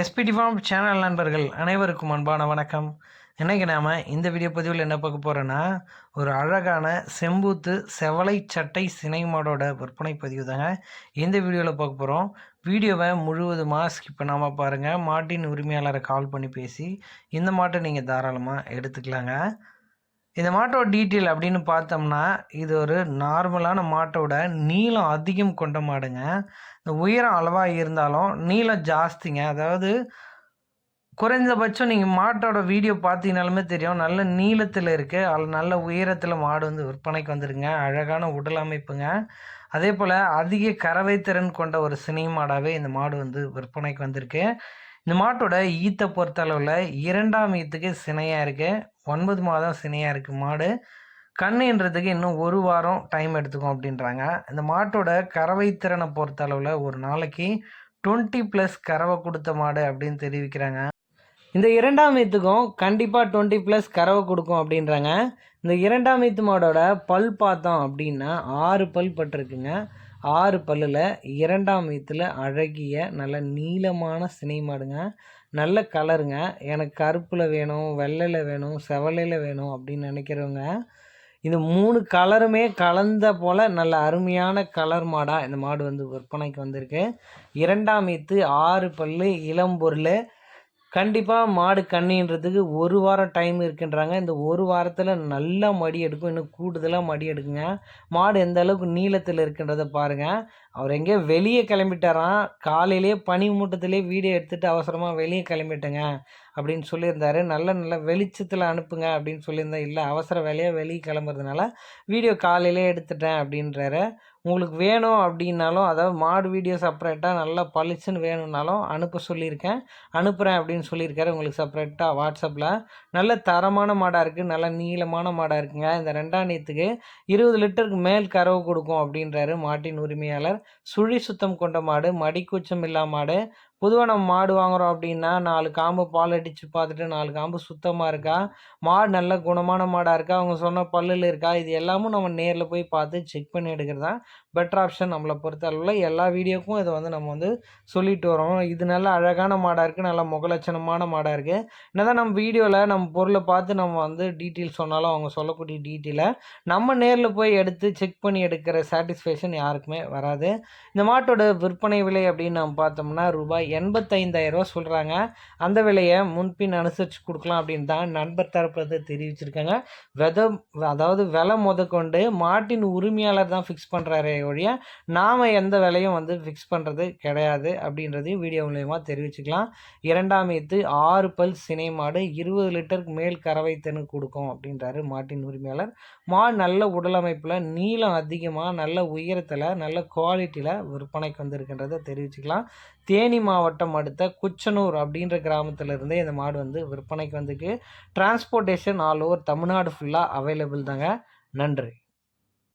SPD form channel நண்பர்கள் அனைவருக்கும் அன்பான வணக்கம். இன்றைக்கி நாம் இந்த வீடியோ பதிவில் என்ன பார்க்க போகிறோன்னா ஒரு அழகான செம்பூத்து செவலை சட்டை சினை மாடோட விற்பனை பதிவு தாங்க. இந்த வீடியோவில் பார்க்க போகிறோம் வீடியோவை முழுவதுமாக ஸ்கிப் பண்ணாமல் பாருங்கள் மாட்டின் உரிமையாளரை கால் பண்ணி பேசி இந்த மாட்டை நீங்கள் தாராளமாக எடுத்துக்கலாங்க. இந்த மாட்டோட டீட்டெயில் அப்படின்னு பார்த்தோம்னா இது ஒரு நார்மலான மாட்டோட நீளம் அதிகம் கொண்ட மாடுங்க. இந்த உயரம் அளவாக இருந்தாலும் நீளம் ஜாஸ்திங்க. அதாவது குறைந்தபட்சம் நீங்கள் மாட்டோட வீடியோ பார்த்தீங்கனாலுமே தெரியும். நல்ல நீளத்தில் இருக்குது அதில் நல்ல உயரத்தில் மாடு வந்து விற்பனைக்கு வந்துடுங்க அழகான உடல் அமைப்புங்க. அதே போல் அதிக கறவை திறன் கொண்ட ஒரு சினி மாடாகவே இந்த மாடு வந்து விற்பனைக்கு வந்திருக்கு. இந்த மாட்டோட ஈத்தை பொறுத்தளவில் இரண்டாம் ஈத்துக்கு சினையாக இருக்குது ஒன்பது மாதம் சினையாக இருக்குது மாடு. கண்ணுன்றதுக்கு இன்னும் ஒரு வாரம் டைம் எடுத்துக்கும் அப்படின்றாங்க. இந்த மாட்டோட கறவை திறனை பொறுத்தளவில் ஒரு நாளைக்கு டுவெண்ட்டி ப்ளஸ் கறவை கொடுத்த மாடு அப்படின்னு தெரிவிக்கிறாங்க. இந்த இரண்டாம் ஈத்துக்கும் கண்டிப்பாக டுவெண்ட்டி ப்ளஸ் கறவை கொடுக்கும் அப்படின்றாங்க. இந்த இரண்டாம் ஈத்து மாடோட பல் பார்த்தோம் அப்படின்னா ஆறு பல் பட்டிருக்குங்க. ஆறு பல்லில் இரண்டாம் ஈத்தில் அழகிய நல்ல நீளமான சினை மாடுங்க. நல்ல கலருங்க. எனக்கு கருப்பில் வேணும் வெள்ளையில் வேணும் செவலையில் வேணும் அப்படின்னு நினைக்கிறவங்க இந்த மூணு கலருமே கலந்த போல் நல்ல அருமையான கலர் மாடாக இந்த மாடு வந்து விற்பனைக்கு வந்திருக்கு. இரண்டாம் ஈத்து ஆறு பல் இளம்பொருள் கண்டிப்பாக மாடு கண்ணின்றதுக்கு ஒரு வாரம் டைம் இருக்குன்றாங்க. இந்த ஒரு வாரத்தில் நல்லா மடி எடுக்கும். இன்னும் கூடுதலாக மடி எடுக்குங்க. மாடு எந்த அளவுக்கு நீளத்தில் இருக்குன்றதை பாருங்கள் அவர் எங்கேயோ வெளியே கிளம்பிட்டாராம். காலையிலேயே பனி மூட்டத்திலே வீடியோ எடுத்துகிட்டு அவசரமாக வெளியே கிளம்பிட்டேங்க. அப்படின்னு சொல்லியிருந்தாரு. நல்ல நல்ல வெளிச்சத்தில் அனுப்புங்க அப்படின்னு சொல்லியிருந்தேன். இல்லை அவசர வேலையாக வெளியே கிளம்புறதுனால வீடியோ காலையிலே எடுத்துட்டேன் அப்படின்றாரு. உங்களுக்கு வேணும் அப்படின்னாலும் அதாவது மாடு வீடியோ செப்பரேட்டாக நல்லா பளிச்சுன்னு வேணும்னாலும் அனுப்ப சொல்லியிருக்கேன். அனுப்புகிறேன் அப்படின்னு சொல்லியிருக்காரு உங்களுக்கு செப்பரேட்டாக வாட்ஸ்அப்பில் நல்ல தரமான மாடாக இருக்குது நல்ல நீளமான மாடாக இருக்குங்க. இந்த ரெண்டாம் நேத்துக்கு இருபது லிட்டருக்கு மேல் கறவு கொடுக்கும் அப்படின்றாரு மாட்டின் உரிமையாளர். சுழி சுத்தம் கொண்ட மாடு மடிக்கூச்சம் இல்லா மாடு பொதுவாக நம்ம மாடு வாங்குகிறோம் அப்படின்னா நாலு காம்பு பால் அடித்து பார்த்துட்டு நாலு காம்பு சுத்தமாக இருக்கா? மாடு நல்ல குணமான மாடாக இருக்கா? அவங்க சொன்ன பல்லில் இருக்கா? இது எல்லாமும் நம்ம நேரில் போய் பார்த்து செக் பண்ணி எடுக்கிறது தான் பெட்டர் ஆப்ஷன் நம்மளை பொறுத்த அளவில். எல்லா வீடியோக்கும் இதை வந்து நம்ம வந்து சொல்லிட்டு வரோம். இது நல்ல அழகான மாடாக இருக்குது நல்ல முகலட்சணமான மாடாக இருக்குது என்ன தான் நம்ம வீடியோவில் நம்ம பொருளை பார்த்து நம்ம வந்து டீட்டெயில் சொன்னாலும் அவங்க சொல்லக்கூடிய டீட்டெயிலை நம்ம நேரில் போய் எடுத்து செக் பண்ணி எடுக்கிற சாட்டிஸ்ஃபேக்ஷன் யாருக்குமே வராது. இந்த மாட்டோட விற்பனை விலை அப்படின்னு நம்ம பார்த்தோம்னா ரூபாய் எண்பத்தைந்தாயிரரூவா சொல்கிறாங்க அந்த விலையை முன்பின் அனுசரித்து கொடுக்கலாம் அப்படின்னு தான் நண்பர் தரப்பு தெரிவிச்சிருக்காங்க. வித அதாவது விலை முதற்கொண்டு மாட்டின் உரிமையாளர் தான் ஃபிக்ஸ் பண்ணுறாரே ஒழிய நாம் எந்த விலையும் வந்து ஃபிக்ஸ் பண்ணுறது கிடையாது அப்படின்றதையும் வீடியோ மூலயமா தெரிவிச்சுக்கலாம். இரண்டாம் ஈத்து ஆறு பல் சினை மாடு இருபது லிட்டருக்கு மேல் கறவை தெனு கொடுக்கும் அப்படின்றாரு மாட்டின் உரிமையாளர். மாடு நல்ல உடலமைப்பில் நீளம் அதிகமாக நல்ல உயரத்தில் நல்ல குவாலிட்டியில் விற்பனைக்கு வந்திருக்கின்றதை தெரிவிச்சுக்கலாம். தேனி மாவட்டம் அடுத்த குச்சனூர் அப்படின்ற கிராமத்திலிருந்தே இந்த மாடு வந்து விற்பனைக்கு வந்துருக்கு. டிரான்ஸ்போர்ட்டேஷன் ஆல் ஓவர் தமிழ்நாடு ஃபுல்லாக அவைலபிள் தாங்க. நன்றி.